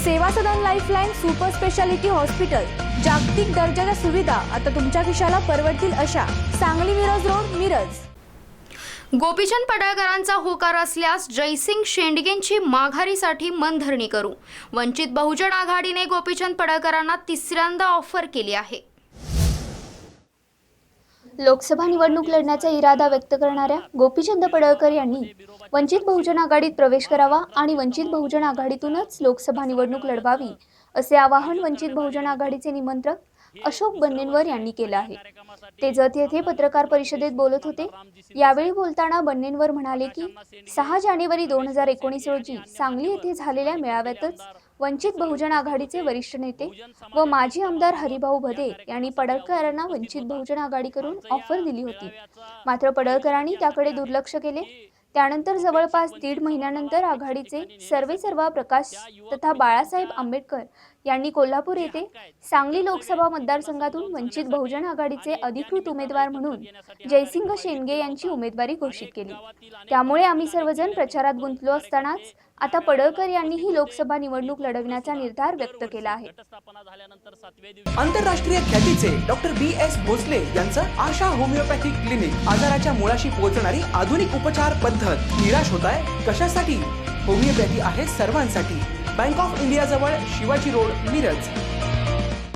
Seva Sadan lifeline super speciality hospital. जागतिक दर्जाच्या सुविधा. आता तुमच्या खिशाला परवडतील अशा. सांगली मिरज रोड मिरज. गोपीचंद पडळकरांचा होकार असल्यास जयसिंग शेंडगेंची माघारीसाठी मनधरणी करू. वंचित बहुजन आघाडीने गोपीचंद पडळकरांना तिसऱ्यांदा ऑफर केली आहे. लोकसभा निवडणूक लढण्याचा इरादा व्यक्त करणाऱ्या गोपीचंद पडळकर यांनी वंचित बहुजन आघाडीत प्रवेश करावा आणि वंचित बहुजन आघाडीतूनच लोकसभा निवडणूक लढवावी असे आवाहन वंचित बहुजन आघाडीचे निमंत्रक अशोक बन्नेनवर यांनी केलं आहे. ते जत येथे पत्रकार परिषदेत बोलत होते. यावेळी बोलताना बन्नेनवर म्हणाले की सहा जानेवारी दोन हजार एकोणीस रोजी सांगली येथे झालेल्या मेळाव्यातच वंचित बहुजन आघाडीचे वरिष्ठ नेते व माजी आमदार हरिभाऊ भदे यांनी पडळकरांना वंचित बहुजन आघाडीकडून ऑफर दिली होती. मात्र पडळकरांनी त्याकडे दुर्लक्ष केले. त्यानंतर जवळपास दीड महिन्यानंतर आघाडीचे सर्वे सर्वा प्रकाश तथा बाळासाहेब आंबेडकर यांनी कोल्हापूर येथे सांगली लोकसभा मतदारसंघातून वंचित बहुजन आघाडीचे अधिकृत उमेदवार म्हणून जयसिंग शेंडगे यांची उमेदवारी घोषित केली. त्यामुळे आम्ही सर्वजण प्रचारात गुंतलो असतानाच आता पडळकर यांनीही लोकसभा निवडणूक लढविण्याचा निर्धार व्यक्त केला आहे. आंतरराष्ट्रीय ख्यातीचे डॉक्टर बी एस भोसले यांचं आशा होमिओपॅथिक क्लिनिक आजाराच्या मुळाशी पोहोचणारी आधुनिक उपचार पद्धत निराश होत आहे. कशासाठी? होमिओपॅथी आहे सर्वांसाठी. बँक ऑफ इंडिया जवळ शिवाजी रोड मिरज.